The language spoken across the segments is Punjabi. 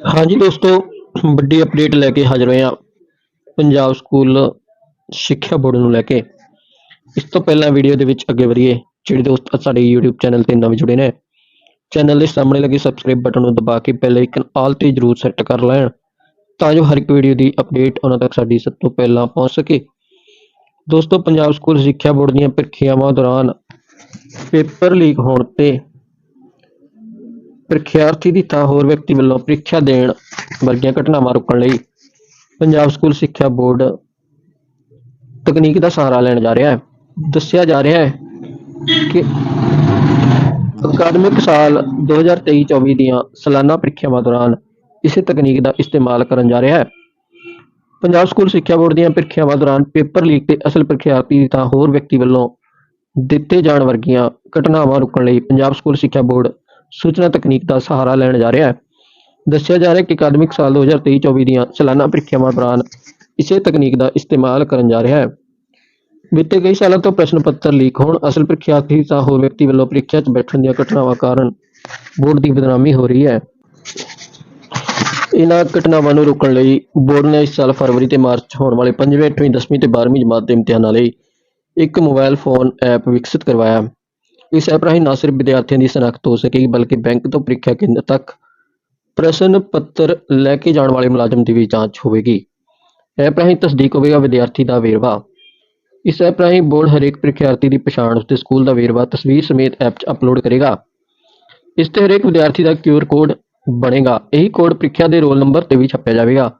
ਹਾਂਜੀ ਦੋਸਤੋ, ਵੱਡੀ ਅਪਡੇਟ ਲੈ ਕੇ ਹਾਜ਼ਰ ਹੋਏ ਹਾਂ ਪੰਜਾਬ ਸਕੂਲ ਸਿੱਖਿਆ ਬੋਰਡ ਨੂੰ ਲੈ ਕੇ। ਇਸ ਤੋਂ ਪਹਿਲਾਂ ਵੀਡੀਓ ਦੇ ਵਿੱਚ ਅੱਗੇ ਵਧੀਏ, ਜਿਹੜੇ ਦੋਸਤ ਸਾਡੇ YouTube ਚੈਨਲ ਤੇ ਨਵੇਂ ਜੁੜੇ ਨੇ ਚੈਨਲ ਦੇ ਸਾਹਮਣੇ ਲੱਗੇ ਸਬਸਕ੍ਰਾਈਬ ਬਟਨ ਨੂੰ ਦਬਾ ਕੇ ਬੈਲ ਆਈਕਨ ਆਲ ਤੇ ਜਰੂਰ ਸੈੱਟ ਕਰ ਲੈਣ, ਤਾਂ ਜੋ ਹਰ ਇੱਕ ਵੀਡੀਓ ਦੀ ਅਪਡੇਟ ਉਹਨਾਂ ਤੱਕ ਸਾਡੀ ਸਭ ਤੋਂ ਪਹਿਲਾਂ ਪਹੁੰਚ ਸਕੇ। ਦੋਸਤੋ, ਪੰਜਾਬ ਸਕੂਲ ਸਿੱਖਿਆ ਬੋਰਡ ਦੀਆਂ ਪ੍ਰੀਖਿਆਵਾਂ ਦੌਰਾਨ ਪੇਪਰ ਲੀਕ ਹੋਣ ਤੇ ਪ੍ਰੀਖਿਆਰਥੀ ਦੀ ਥਾਂ ਹੋਰ ਵਿਅਕਤੀ ਵੱਲੋਂ ਪ੍ਰੀਖਿਆ ਦੇਣ ਵਰਗੀਆਂ ਘਟਨਾਵਾਂ ਰੋਕਣ ਲਈ ਪੰਜਾਬ ਸਕੂਲ ਸਿੱਖਿਆ ਬੋਰਡ ਤਕਨੀਕ ਦਾ ਸਹਾਰਾ ਲੈਣ ਜਾ ਰਿਹਾ ਹੈ। ਦੱਸਿਆ ਜਾ ਰਿਹਾ ਹੈ ਕਿ ਅਕਾਦਮਿਕ ਸਾਲ 2023-24 ਦੀਆਂ ਸਾਲਾਨਾ ਪ੍ਰੀਖਿਆਵਾਂ ਦੌਰਾਨ ਇਸੇ ਤਕਨੀਕ ਦਾ ਇਸਤੇਮਾਲ ਕਰਨ ਜਾ ਰਿਹਾ ਹੈ। ਪੰਜਾਬ ਸਕੂਲ ਸਿੱਖਿਆ ਬੋਰਡ ਦੀਆਂ ਪ੍ਰੀਖਿਆਵਾਂ ਦੌਰਾਨ ਪੇਪਰ ਲੀਕ ਤੇ ਅਸਲ ਪ੍ਰੀਖਿਆਰਥੀ ਦੀ ਥਾਂ ਹੋਰ ਵਿਅਕਤੀ ਵੱਲੋਂ ਦਿੱਤੇ ਜਾਣ ਵਰਗੀਆਂ ਘਟਨਾਵਾਂ ਰੁਕਣ ਲਈ ਪੰਜਾਬ ਸਕੂਲ ਸਿੱਖਿਆ ਬੋਰਡ ਸੂਚਨਾ ਤਕਨੀਕ ਦਾ ਸਹਾਰਾ ਲੈਣ ਜਾ ਰਿਹਾ ਹੈ। ਦੱਸਿਆ ਜਾ ਰਿਹਾ ਹੈ ਕਿ ਅਕਾਦਮਿਕ ਸਾਲ 2023-24 ਦੀਆਂ ਸਾਲਾਨਾ ਪ੍ਰੀਖਿਆਵਾਂ ਦੌਰਾਨ ਇਸੇ ਤਕਨੀਕ ਦਾ ਇਸਤੇਮਾਲ ਕਰਨ ਜਾ ਰਿਹਾ ਹੈ। ਬੀਤੇ ਕਈ ਸਾਲਾਂ ਤੋਂ ਪ੍ਰਸ਼ਨ ਪੱਤਰ ਲੀਕ ਹੋਣ, ਅਸਲ ਪ੍ਰੀਖਿਆਰਥੀ ਤਾਂ ਹੋਰ ਵਿਅਕਤੀ ਵੱਲੋਂ ਪ੍ਰੀਖਿਆ 'ਚ ਬੈਠਣ ਦੀਆਂ ਘਟਨਾਵਾਂ ਕਾਰਨ ਬੋਰਡ ਦੀ ਬਦਨਾਮੀ ਹੋ ਰਹੀ ਹੈ। ਇਹਨਾਂ ਘਟਨਾਵਾਂ ਨੂੰ ਰੋਕਣ ਲਈ ਬੋਰਡ ਨੇ ਇਸ ਸਾਲ ਫਰਵਰੀ ਤੇ ਮਾਰਚ 'ਚ ਹੋਣ ਵਾਲੇ 5ਵੀਂ 8ਵੀਂ 10ਵੀਂ ਤੇ 12ਵੀਂ ਜਮਾਤ ਦੇ ਇਮਤਿਹਾਨਾਂ ਲਈ ਇੱਕ ਮੋਬਾਈਲ ਫੋਨ ਐਪ ਵਿਕਸਿਤ ਕਰਵਾਇਆ। ਇਸ ਐਪ ਰਾਹੀਂ ਨਾ ਸਿਰਫ ਵਿਦਿਆਰਥੀਆਂ ਦੀ ਸ਼ਨਾਖਤ ਹੋ ਸਕੇਗੀ, ਬਲਕਿ ਬੈਂਕ ਤੋਂ ਪ੍ਰੀਖਿਆ ਕੇਂਦਰ ਤੱਕ ਪ੍ਰਸ਼ਨ ਪੱਤਰ ਲੈ ਕੇ ਜਾਣ ਵਾਲੇ ਮੁਲਾਜ਼ਮ ਦੀ ਵੀ ਜਾਂਚ ਹੋਵੇਗੀ। ਐਪ ਰਾਹੀਂ ਤਸਦੀਕ ਹੋਵੇਗਾ ਵਿਦਿਆਰਥੀ ਦਾ ਵੇਰਵਾ। ਇਸ ਐਪ ਰਾਹੀਂ ਬੋਰਡ ਹਰੇਕ ਪ੍ਰੀਖਿਆਰਥੀ ਦੀ ਪਛਾਣ, ਉਸਦੇ ਸਕੂਲ ਦਾ ਵੇਰਵਾ, ਤਸਵੀਰ ਸਮੇਤ ਐਪ 'ਚ ਅਪਲੋਡ ਕਰੇਗਾ। ਇਸ ਤੇ ਹਰੇਕ ਵਿਦਿਆਰਥੀ ਦਾ ਕਿਊਆਰ ਕੋਡ ਬਣੇਗਾ। ਇਹੀ ਕੋਡ ਪ੍ਰੀਖਿਆ ਦੇ ਰੋਲ ਨੰਬਰ ਤੇ ਵੀ ਛਪਿਆ ਜਾਵੇਗਾ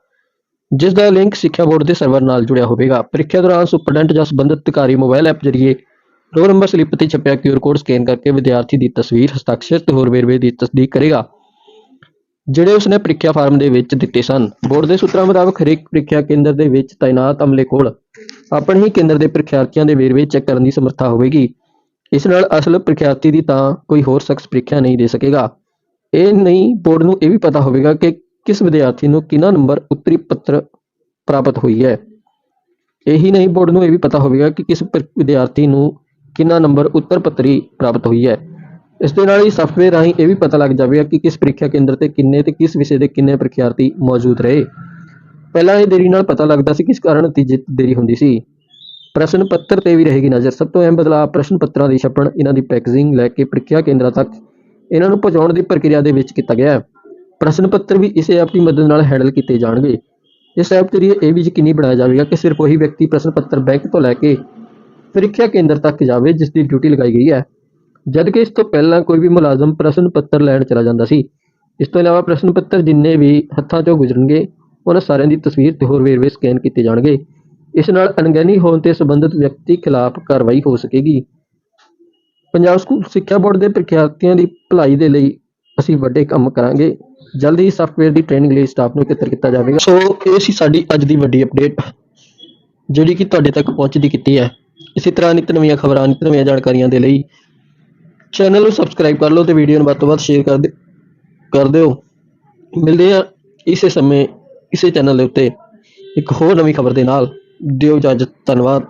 ਜਿਸ ਦਾ ਲਿੰਕ ਸਿੱਖਿਆ ਬੋਰਡ ਦੇ ਸਰਵਰ ਨਾਲ ਜੁੜਿਆ ਹੋਵੇਗਾ। ਪ੍ਰੀਖਿਆ ਦੌਰਾਨ ਸੁਪਰਡੈਂਟ ਜਾਂ ਸੰਬੰਧਿਤ ਅਧਿਕਾਰੀ ਮੋਬਾਈਲ ਐਪ ਜ਼ਰੀਏ ਰੋਲ ਨੰਬਰ ਸਲਿੱਪ ਤੇ ਛਪਿਆ ਕਿਊਆਰ ਕੋਡ ਸਕੈਨ ਕਰਕੇ ਵਿਦਿਆਰਥੀ ਦੀ ਤਸਵੀਰ ਹਸਤਾਖਰ ਤੇ ਹੋਰ ਵੇਰਵੇ ਦੀ ਤਸਦੀਕ ਕਰੇਗਾ। ਜਿਹੜੇ ਉਸਨੇ ਪ੍ਰੀਖਿਆ ਫਾਰਮ ਦੇ ਵਿੱਚ ਦਿੱਤੇ ਸਨ, ਬੋਰਡ ਦੇ ਸੂਤਰਾਂ ਮੁਤਾਬਕ ਹਰੇਕ ਪ੍ਰੀਖਿਆ ਕੇਂਦਰ ਦੇ ਵਿੱਚ ਤਾਇਨਾਤ ਅਮਲੇ ਕੋਲ ਆਪਣੇ ਹੀ ਕੇਂਦਰ ਦੇ ਪ੍ਰੀਖਿਆਰਥੀਆਂ ਦੇ ਵੇਰਵੇ ਚੈੱਕ ਕਰਨ ਦੀ ਸਮਰੱਥਾ ਹੋਵੇਗੀ। ਇਸ ਨਾਲ ਅਸਲ ਪ੍ਰੀਖਿਆਰਥੀ ਦੀ ਤਾਂ ਕੋਈ ਹੋਰ ਸ਼ਖਸ ਪ੍ਰੀਖਿਆ ਨਹੀਂ ਦੇ ਸਕੇਗਾ। ਇਹ ਨਹੀਂ, ਬੋਰਡ ਨੂੰ ਇਹ ਵੀ ਪਤਾ ਹੋਵੇਗਾ ਕਿ ਕਿਸ ਵਿਦਿਆਰਥੀ ਨੂੰ ਕਿੰਨਾ ਨੰਬਰ ਉੱਤਰੀ ਪੱਤਰ ਪ੍ਰਾਪਤ ਹੋਈ ਹੈ। ਇਹੀ ਨਹੀਂ, ਬੋਰਡ ਨੂੰ ਇਹ ਵੀ ਪਤਾ ਹੋਵੇਗਾ ਕਿ ਕਿਸ ਪ੍ਰ- ਵਿਦਿਆਰਥੀ ਨੂੰ ਕਿੰਨਾ ਨੰਬਰ ਉੱਤਰ ਪੱਤਰੀ ਪ੍ਰਾਪਤ ਹੋਈ ਹੈ। ਇਸ ਦੇ ਨਾਲ ਹੀ ਸੌਫਟਵੇਅਰ ਰਾਹੀਂ ਇਹ ਵੀ ਪਤਾ ਲੱਗ ਜਾਵੇਗਾ ਕਿ ਕਿਸ ਪ੍ਰੀਖਿਆ ਕੇਂਦਰ ਤੇ ਕਿੰਨੇ ਤੇ ਕਿਸ ਵਿਸ਼ੇ ਦੇ ਕਿੰਨੇ ਪ੍ਰੀਖਿਆਰਥੀ ਮੌਜੂਦ ਰਹੇ। ਪਹਿਲਾਂ ਇਹ ਦੇਰੀ ਨਾਲ ਪਤਾ ਲੱਗਦਾ ਸੀ ਕਿਸ ਕਾਰਨ ਨਤੀਜੇ ਦੇਰੀ ਹੁੰਦੀ ਸੀ। ਪ੍ਰਸ਼ਨ ਪੱਤਰ ਤੇ ਵੀ ਰਹੇਗੀ ਨਜ਼ਰ। ਸਭ ਤੋਂ ਅਹਿਮ ਬਦਲਾਅ ਪ੍ਰਸ਼ਨ ਪੱਤਰਾਂ ਦੀ ਛਪਣ, ਇਹਨਾਂ ਦੀ ਪੈਕੇਜਿੰਗ ਲੈ ਕੇ ਪ੍ਰੀਖਿਆ ਕੇਂਦਰਾਂ ਤੱਕ ਇਹਨਾਂ ਨੂੰ ਪਹੁੰਚਾਉਣ ਦੀ ਪ੍ਰਕਿਰਿਆ ਦੇ ਵਿੱਚ ਕੀਤਾ ਗਿਆ। ਹੈ ਪ੍ਰਸ਼ਨ ਪੱਤਰ ਵੀ ਇਸੇ ਐਪ ਦੀ ਮਦਦ ਨਾਲ ਹੈਂਡਲ ਕੀਤੇ ਜਾਣਗੇ। ਇਸ ਐਪ ਜ਼ਰੀਏ ਇਹ ਵੀ ਯਕੀਨੀ ਬਣਾਇਆ ਜਾਵੇਗਾ ਕਿ ਸਿਰਫ ਉਹੀ ਵਿਅਕਤੀ ਪ੍ਰਸ਼ਨ ਪੱਤਰ ਬੈਂਕ ਤੋਂ ਲੈ ਕੇ ਪ੍ਰੀਖਿਆ ਕੇਂਦਰ ਤੱਕ ਜਾਵੇ, ਜਿਸ ਦੀ ਡਿਊਟੀ ਲਗਾਈ ਗਈ ਹੈ। ਜਦ ਕਿ ਇਸ ਤੋਂ ਪਹਿਲਾਂ ਕੋਈ ਵੀ ਮੁਲਾਜ਼ਮ ਪ੍ਰਸ਼ਨ ਪੱਤਰ ਲੈਣ ਚਲਾ ਜਾਂਦਾ ਸੀ, ਇਸ ਤੋਂ ਇਲਾਵਾ ਪ੍ਰਸ਼ਨ ਪੱਤਰ ਜਿੰਨੇ ਵੀ ਹੱਥਾਂ 'ਚੋਂ ਗੁਜ਼ਰਨਗੇ, ਉਹਨਾਂ ਸਾਰਿਆਂ ਦੀ ਤਸਵੀਰ ਤੇ ਹੋਰ ਵੇਰਵੇ ਸਕੈਨ ਕੀਤੇ ਜਾਣਗੇ। ਇਸ ਨਾਲ ਅਣਗਹਿਲੀ ਹੋਣ ਤੇ ਸੰਬੰਧਿਤ ਵਿਅਕਤੀ ਖਿਲਾਫ ਕਾਰਵਾਈ ਹੋ ਸਕੇਗੀ। ਪੰਜਾਬ ਸਕੂਲ ਸਿੱਖਿਆ ਬੋਰਡ ਦੇ ਪ੍ਰੀਖਿਆਰਥੀਆਂ ਦੀ ਭਲਾਈ ਦੇ ਲਈ ਅਸੀਂ ਵੱਡੇ ਕੰਮ ਕਰਾਂਗੇ। ਜਲਦੀ ਹੀ ਸੌਫਟਵੇਅਰ ਦੀ ਟ੍ਰੇਨਿੰਗ ਲਈ ਸਟਾਫ ਨੂੰ ਇਕੱਤਰ ਕੀਤਾ ਜਾਵੇਗਾ। ਸੋ ਇਹ ਸੀ ਸਾਡੀ ਅੱਜ ਦੀ ਵੱਡੀ ਅਪਡੇਟ ਜਿਹੜੀ ਕਿ ਤੁਹਾਡੇ ਤੱਕ ਪਹੁੰਚਦੀ ਕੀਤੀ ਹੈ। ਇਸੇ ਤਰ੍ਹਾਂ ਨਿਤ ਨਵੀਆਂ ਖਬਰਾਂ, ਨਿਤ ਨਵੀਆਂ ਜਾਣਕਾਰੀਆਂ ਦੇ ਲਈ ਚੈਨਲ ਨੂੰ ਸਬਸਕ੍ਰਾਈਬ ਕਰ ਲਓ ਤੇ ਵੀਡੀਓ ਨੂੰ ਵੱਧ ਤੋਂ ਵੱਧ ਸ਼ੇਅਰ ਕਰ ਦਿ- ਕਰ ਦਿਓ। ਮਿਲਦੇ ਆ ਇਸੇ ਸਮੇਂ, ਇਸੇ ਚੈਨਲ ਦੇ ਉੱਤੇ ਇੱਕ ਹੋਰ ਨਵੀਂ ਖਬਰ ਦੇ ਨਾਲ। ਦਿਓ ਇਜਾਜ਼ਤ, ਧੰਨਵਾਦ।